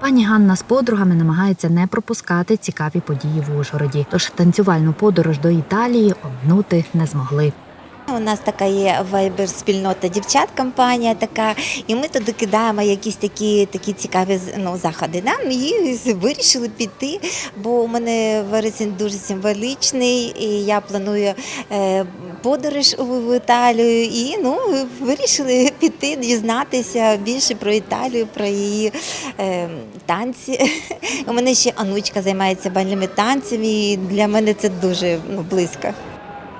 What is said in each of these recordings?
Пані Ганна з подругами намагається не пропускати цікаві події в Ужгороді. Тож танцювальну подорож до Італії обминути не змогли. У нас така є вайбер спільнота дівчат, компанія така, і ми туди кидаємо якісь такі такі цікаві ну, заходи. Да? І вирішили піти, бо у мене вересень дуже символічний, і я планую е, подорож в Італію. І ну, вирішили піти, дізнатися більше про Італію, про її е, танці. У мене ще онучка займається бальними танцями, і для мене це дуже ну, близько.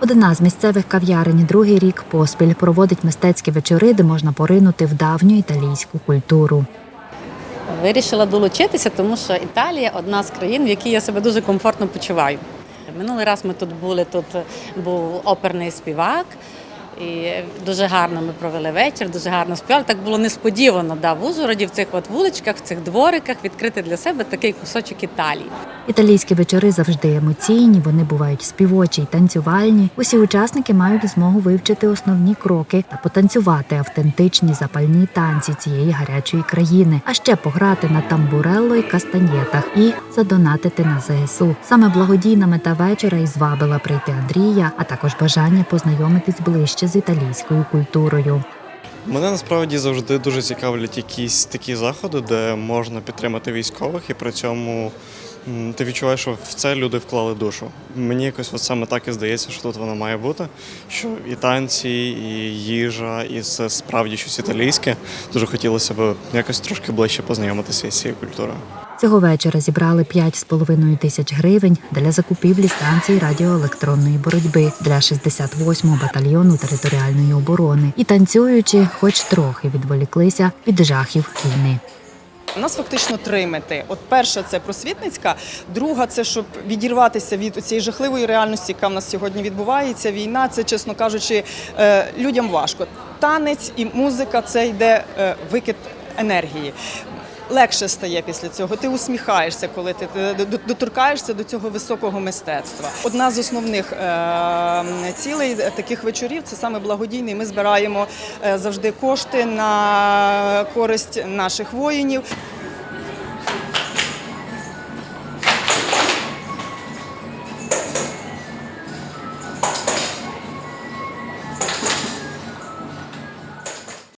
Одна з місцевих кав'ярень другий рік поспіль проводить мистецькі вечори, де можна поринути в давню італійську культуру. Вирішила долучитися, тому що Італія одна з країн, в якій я себе дуже комфортно почуваю. Минулий раз ми тут були, тут був оперний співак. І дуже гарно ми провели вечір, дуже гарно співали. Так було несподівано да, в Ужгороді, в цих от вуличках, в цих двориках відкрити для себе такий кусочок Італії. Італійські вечори завжди емоційні, вони бувають співочі й танцювальні. Усі учасники мають змогу вивчити основні кроки та потанцювати автентичні запальні танці цієї гарячої країни, а ще пограти на тамбурелло й кастаньєтах і задонатити на ЗСУ. Саме благодійна мета вечора і звабила прийти Андрія, а також бажання познайомитись ближче з італійською культурою. Мене насправді завжди дуже цікавлять якісь такі заходи, де можна підтримати військових, і при цьому ти відчуваєш, що в це люди вклали душу. Мені якось от саме так і здається, що тут воно має бути. Що і танці, і їжа, і це справді щось італійське. Дуже хотілося б якось трошки ближче познайомитися з цією культурою. Цього вечора зібрали 5,5 тисяч гривень для закупівлі станцій радіоелектронної боротьби для 68-го батальйону територіальної оборони і танцюючи, хоч трохи відволіклися від жахів війни. У нас фактично три мети. От перша це просвітницька, друга це щоб відірватися від цієї жахливої реальності, яка в нас сьогодні відбувається. Війна це, чесно кажучи, е, людям важко. Танець і музика це йде е, викид енергії. Легше стає після цього. Ти усміхаєшся, коли ти ти доторкаєшся до цього високого мистецтва. Одна з основних е, цілей таких вечорів це саме благодійний. Ми збираємо е, завжди кошти на користь наших воїнів.